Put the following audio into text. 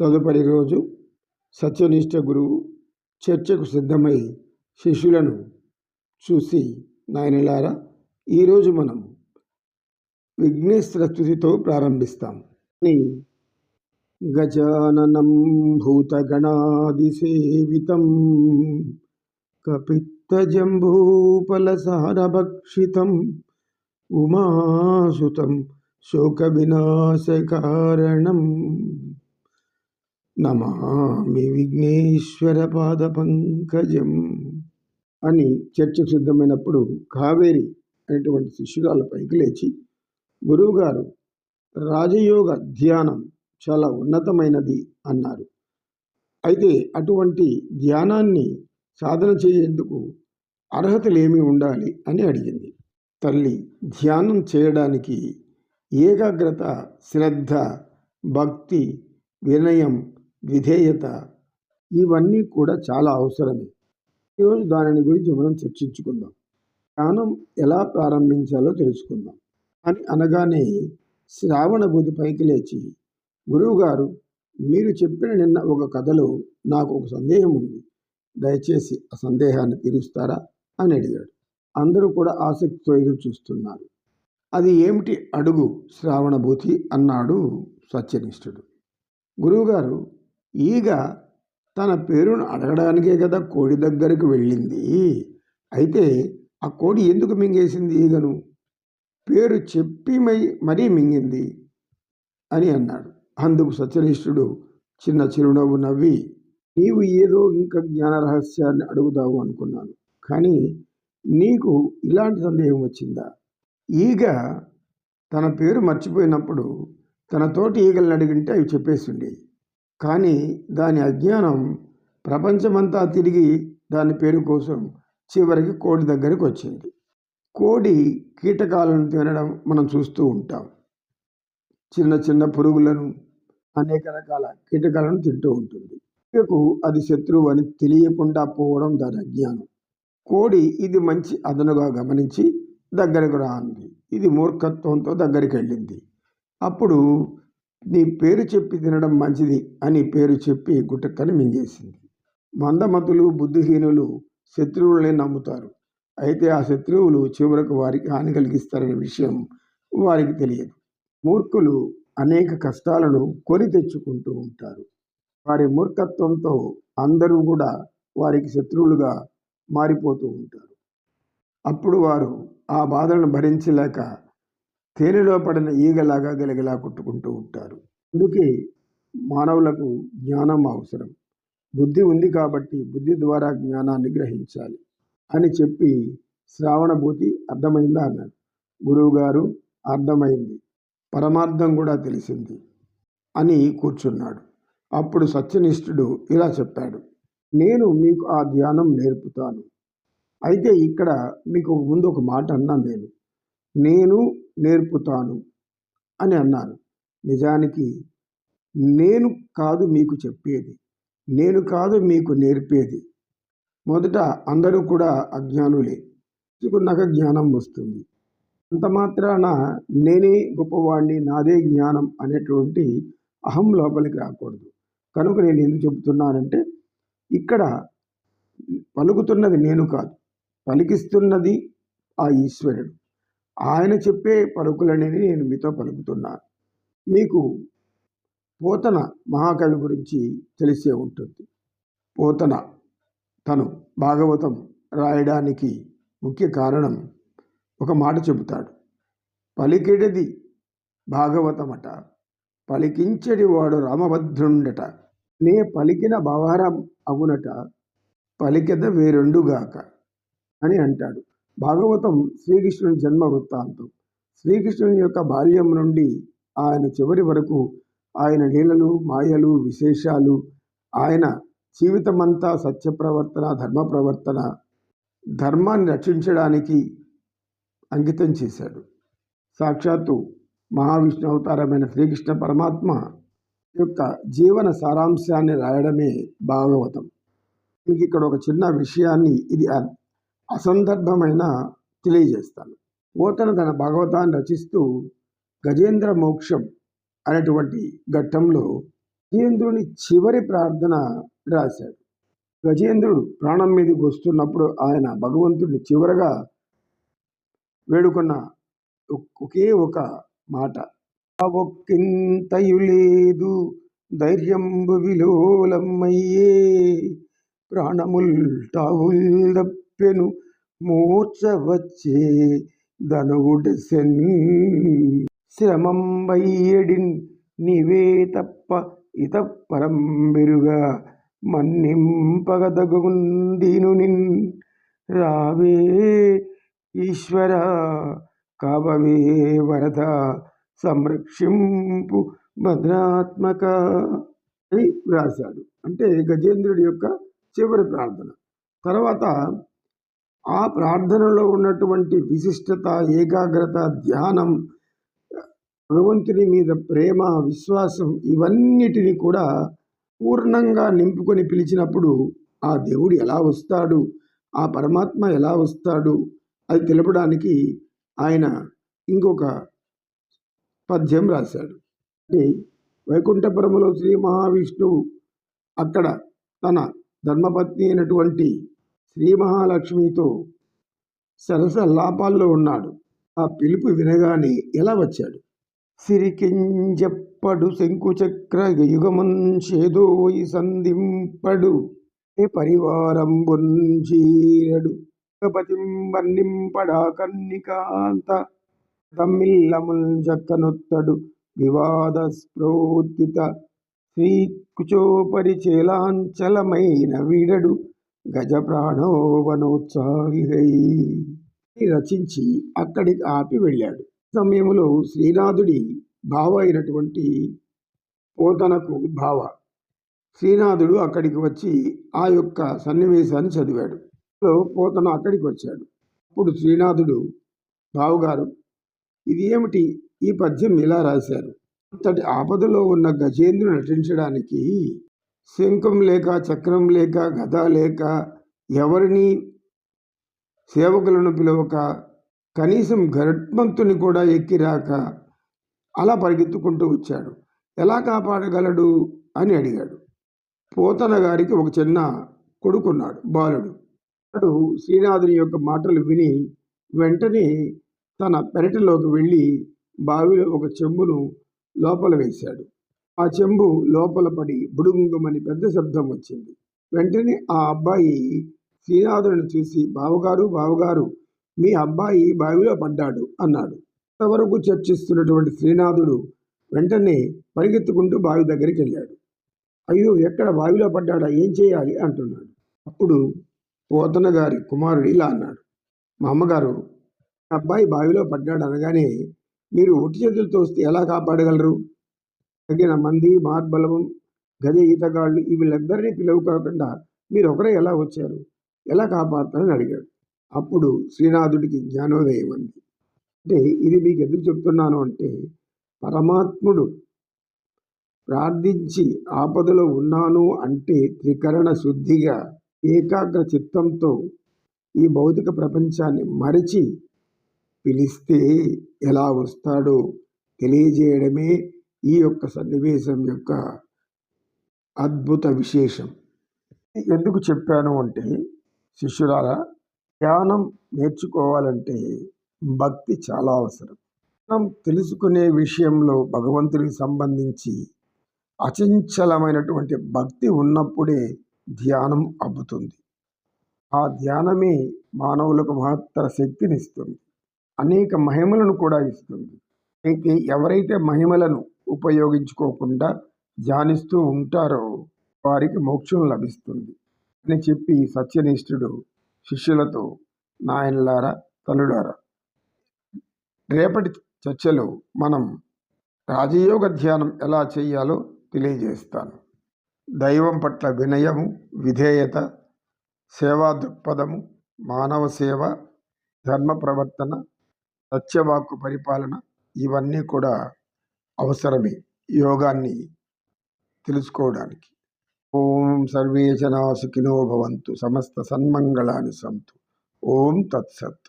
తదుపరి రోజు సత్యనిష్ట గురువు చర్చకు సిద్ధమై శిష్యులను చూసి నాయనలారా ఈరోజు మనం విఘ్నేశ్వర స్థుతితో ప్రారంభిస్తాం గజాననం భూతగణాదిసేవితం కపిత్తజంభూపలసారభక్షితం ఉమాసుతం కారణం నమామి విఘ్నేశ్వర పాద పంకజం అని చర్చకు సిద్ధమైనప్పుడు కావేరి అనేటువంటి శిష్యురాల పైకి లేచి గురువుగారు రాజయోగ ధ్యానం చాలా ఉన్నతమైనది అన్నారు. అయితే అటువంటి ధ్యానాన్ని సాధన చేయేందుకు అర్హతలేమి ఉండాలి అని అడిగింది. తల్లి ధ్యానం చేయడానికి ఏకాగ్రత శ్రద్ధ భక్తి వినయం విధేయత. ఇవన్నీ కూడా చాలా అవసరమే. ఈరోజు దానిని గురించి మనం చర్చించుకుందాం. ధ్యానం ఎలా ప్రారంభించాలో తెలుసుకుందాం. అని అనగానే శ్రావణ బుద్ధి పైకి లేచి గురువుగారు మీరు చెప్పిన నిన్న ఒక కథలో నాకు ఒక సందేహం ఉంది. దయచేసి ఆ సందేహాన్ని తీరుస్తారా? అని అడిగాడు. అందరూ కూడా ఆసక్తితో ఎదురు చూస్తున్నారు. అది ఏమిటి అడుగు శ్రావణభూతి అన్నాడు సత్యనిష్ఠుడు. గురువుగారు ఈగ తన పేరును అడగడానికే కదా కోడి దగ్గరకు వెళ్ళింది. అయితే ఆ కోడి ఎందుకు మింగేసింది ఈగను? పేరు చెప్పి మై మరీ మింగింది అని అన్నాడు. అందుకు సత్యనిష్ఠుడు చిన్న చిరునవ్వు నవ్వి నీవు ఏదో ఇంకా జ్ఞాన రహస్యాన్ని అడుగుదావు అనుకున్నాను. కానీ నీకు ఇలాంటి సందేహం వచ్చిందా? ఈగ తన పేరు మర్చిపోయినప్పుడు తన తోటి ఈగలను అడిగింటే అవి చెప్పేసిండేవి కానీ దాని అజ్ఞానం ప్రపంచమంతా తిరిగి దాని పేరు కోసం చివరికి కోడి దగ్గరికి వచ్చింది. కోడి కీటకాలను తినడం మనం చూస్తూ ఉంటాం. చిన్న చిన్న పురుగులను అనేక రకాల కీటకాలను తింటూ ఉంటుంది. ఇకకు అది శత్రువు అని తెలియకుండా పోవడం దాని అజ్ఞానం. కోడి ఇది మంచి అదనుగా గమనించి దగ్గరకు రాంది. ఇది మూర్ఖత్వంతో దగ్గరికి వెళ్ళింది. అప్పుడు నీ పేరు చెప్పి తినడం మంచిది అని పేరు చెప్పి గుట్టక్కని మింగేసింది. మందమతులు బుద్ధిహీనులు శత్రువులనే నమ్ముతారు. అయితే ఆ శత్రువులు చివరకు వారికి హాని కలిగిస్తారనే విషయం వారికి తెలియదు. మూర్ఖులు అనేక కష్టాలను కొని తెచ్చుకుంటూ ఉంటారు. వారి మూర్ఖత్వంతో అందరూ కూడా వారికి శత్రువులుగా మారిపోతూ ఉంటారు. అప్పుడు వారు ఆ బాధలను భరించలేక తేనెలో పడిన ఈగలాగా గెలగలా కొట్టుకుంటూ ఉంటారు. అందుకే మానవులకు జ్ఞానం అవసరం. బుద్ధి ఉంది కాబట్టి బుద్ధి ద్వారా జ్ఞానాన్ని గ్రహించాలి అని చెప్పి శ్రావణభూతి అర్థమైందా అన్నాడు. గురువుగారు అర్థమైంది. పరమార్థం కూడా తెలిసింది అని కూర్చున్నాడు. అప్పుడు సత్యనిష్ఠుడు ఇలా చెప్పాడు. నేను మీకు ఆ ధ్యానం నేర్పుతాను. అయితే ఇక్కడ మీకు ముందు ఒక మాట అన్నాను నేను. నేను నేర్పుతాను అని అన్నాను నిజానికి నేను కాదు మీకు చెప్పేది. నేను కాదు మీకు నేర్పేది. మొదట అందరూ కూడా అజ్ఞానులే. నాకు జ్ఞానం వస్తుంది. అంత మాత్రాన నేనే గొప్పవాడిని నాదే జ్ఞానం అనేటువంటి అహం లోపలికి రాకూడదు. కనుక నేను ఎందుకు చెబుతున్నానంటే ఇక్కడ పలుకుతున్నది నేను కాదు. పలికిస్తున్నది ఆ ఈశ్వరుడు. ఆయన చెప్పే పలుకులనేది నేను మీతో పలుకుతున్నాను. మీకు పోతన మహాకవి గురించి తెలిసే ఉంటుంది. పోతన తను భాగవతం రాయడానికి ముఖ్య కారణం ఒక మాట చెబుతాడు. పలికెడది భాగవతమట పలికించడి వాడు రామభద్రుండట. నే పలికిన భావారం అగునట పలికెద వేరెండుగాక అని అంటాడు. భాగవతం శ్రీకృష్ణుని జన్మ వృత్తాంతం. శ్రీకృష్ణుని యొక్క బాల్యం నుండి ఆయన చివరి వరకు ఆయన లీలలు మాయలు విశేషాలు ఆయన జీవితమంతా సత్య ప్రవర్తన ధర్మ ప్రవర్తన ధర్మాన్ని రక్షించడానికి అంకితం చేశాడు. సాక్షాత్తు మహావిష్ణు అవతారమైన శ్రీకృష్ణ పరమాత్మ యొక్క జీవన సారాంశాన్ని రాయడమే భాగవతం. మీకు ఇక్కడ ఒక చిన్న విషయాన్ని ఇది అసందర్భమైన తెలియజేస్తాను. పోతన తన భాగవతాన్ని రచిస్తూ గజేంద్ర మోక్షం అనేటువంటి ఘట్టంలో గజేంద్రుని చివరి ప్రార్థన రాశాడు. గజేంద్రుడు ప్రాణం మీదకి వస్తున్నప్పుడు ఆయన భగవంతుడిని చివరగా వేడుకున్న ఒకే ఒక మాట. ఒక్కింతయు లేదు ధైర్యంబు విలోలమ్మయ్యే ప్రాణముల్ టావుల్ చెప్పెను. మూర్చ వచ్చే ధనువుడు శ్రమం వయ్యడిన్ నీవే తప్ప ఇత పరంబెరుగా మన్నింపగదగుందిను నిన్. రావే ఈశ్వర కావవే వరద సంరక్షింపు భద్రాత్మక అని వ్రాశాడు. అంటే గజేంద్రుడి యొక్క చివరి ప్రార్థన. తర్వాత ఆ ప్రార్థనలో ఉన్నటువంటి విశిష్టత ఏకాగ్రత ధ్యానం భగవంతుని మీద ప్రేమ విశ్వాసం ఇవన్నిటిని కూడా పూర్ణంగా నింపుకొని పిలిచినప్పుడు ఆ దేవుడు ఎలా వస్తాడు? ఆ పరమాత్మ ఎలా వస్తాడు? అది తెలపడానికి ఆయన ఇంకొక పద్యం రాశాడు. అంటే వైకుంఠపురములో శ్రీ మహావిష్ణువు అక్కడ తన ధర్మపత్ని అయినటువంటి శ్రీ మహాలక్ష్మితో సరసలాపాల్లో ఉన్నాడు. ఆ పిలుపు వినగానే ఎలా వచ్చాడు? సిరికింజప్పడు శంకుచక్ర యుగమంచేదోయి సంధింపడు. ఏ పరివారం బుంజీరడు పతింబన్నింపడా కన్నికాంత. తమ్మిల్లముల్ జక్కనొత్తడు వివాద స్ప్రోతిత. శ్రీకుచోపరి చేలాంచలమైన వీడడు. గజ రచించి అక్కడికి ఆపి వెళ్ళాడు. సమయంలో శ్రీనాథుడి భావ అయినటువంటి పోతనకు భావ శ్రీనాథుడు అక్కడికి వచ్చి ఆ యొక్క సన్నివేశాన్ని చదివాడు. పోతన అక్కడికి వచ్చాడు. అప్పుడు శ్రీనాథుడు బావుగారు ఇది ఏమిటి? ఈ పద్యం ఇలా రాశారు. అంతటి ఆపదలో ఉన్న గజేంద్రుడు నటించడానికి శంఖం లేక చక్రం లేక గద లేక ఎవరిని సేవకులను పిలవక కనీసం గరుత్మంతుని కూడా ఎక్కిరాక అలా పరిగెత్తుకుంటూ వచ్చాడు. ఎలా కాపాడగలడు అని అడిగాడు. పోతన గారికి ఒక చిన్న కొడుకున్నాడు బాలుడు. అతడు శ్రీనాథుని యొక్క మాటలు విని వెంటనే తన పెరటిలోకి వెళ్ళి బావిలో ఒక చెంబును లోపల వేశాడు. ఆ చెంబు లోపల పడి బుడుంగమని పెద్ద శబ్దం వచ్చింది. వెంటనే ఆ అబ్బాయి శ్రీనాథుడిని చూసి బావగారు బావగారు మీ అబ్బాయి బావిలో పడ్డాడు అన్నాడు. అంతవరకు చర్చిస్తున్నటువంటి శ్రీనాథుడు వెంటనే పరిగెత్తుకుంటూ బావి దగ్గరికి వెళ్ళాడు. అయ్యో ఎక్కడ బావిలో పడ్డాడా? ఏం చేయాలి? అంటున్నాడు. అప్పుడు పోతన గారి కుమారుడు ఇలా అన్నాడు. మా అమ్మగారు అబ్బాయి బావిలో పడ్డాడు అనగానే మీరు ఒట్టి చేతులతో వస్తే ఎలా కాపాడగలరు? తగిన మంది మార్బలవం గజ ఈతగాళ్ళు వీళ్ళందరినీ కాకుండా మీరు ఒకరే ఎలా వచ్చారు? ఎలా కాపాడతారని అడిగాడు. అప్పుడు శ్రీనాథుడికి జ్ఞానోదయం అంది. అంటే ఇది మీకు ఎందుకు చెప్తున్నాను అంటే పరమాత్ముడు ప్రార్థించి ఆపదలో ఉన్నాను అంటే త్రికరణ శుద్ధిగా ఏకాగ్ర చిత్తంతో ఈ భౌతిక ప్రపంచాన్ని మరిచి పిలిస్తే ఎలా వస్తాడో తెలియజేయడమే ఈ యొక్క సన్నివేశం యొక్క అద్భుత విశేషం. ఎందుకు చెప్పాను అంటే శిష్యురాల ధ్యానం నేర్చుకోవాలంటే భక్తి చాలా అవసరం. మనం తెలుసుకునే విషయంలో భగవంతునికి సంబంధించి అచంచలమైనటువంటి భక్తి ఉన్నప్పుడే ధ్యానం అబ్బుతుంది. ఆ ధ్యానమే మానవులకు మహత్తర శక్తినిస్తుంది అనేక మహిమలను కూడా ఇస్తుంది. అయితే ఎవరైతే మహిమలను ఉపయోగించుకోకుండా ధ్యానిస్తూ ఉంటారో వారికి మోక్షం లభిస్తుంది అని చెప్పి సత్యనిష్ఠుడు శిష్యులతో నాయనలారా తల్లులారా రేపటి చర్చలో మనం రాజయోగ ధ్యానం ఎలా చేయాలో తెలియజేస్తాను. దైవం పట్ల వినయము విధేయత సేవా దృక్పథము మానవ సేవ ధర్మ ప్రవర్తన సత్యవాక్కు పరిపాలన ఇవన్నీ కూడా అవసరమే యోగాన్ని తెలుసుకోవడానికి. ఓం సర్వే జనా సుఖినో భవంతు సమస్త సన్మంగళాన్ని సంతు. ఓం తత్సత్.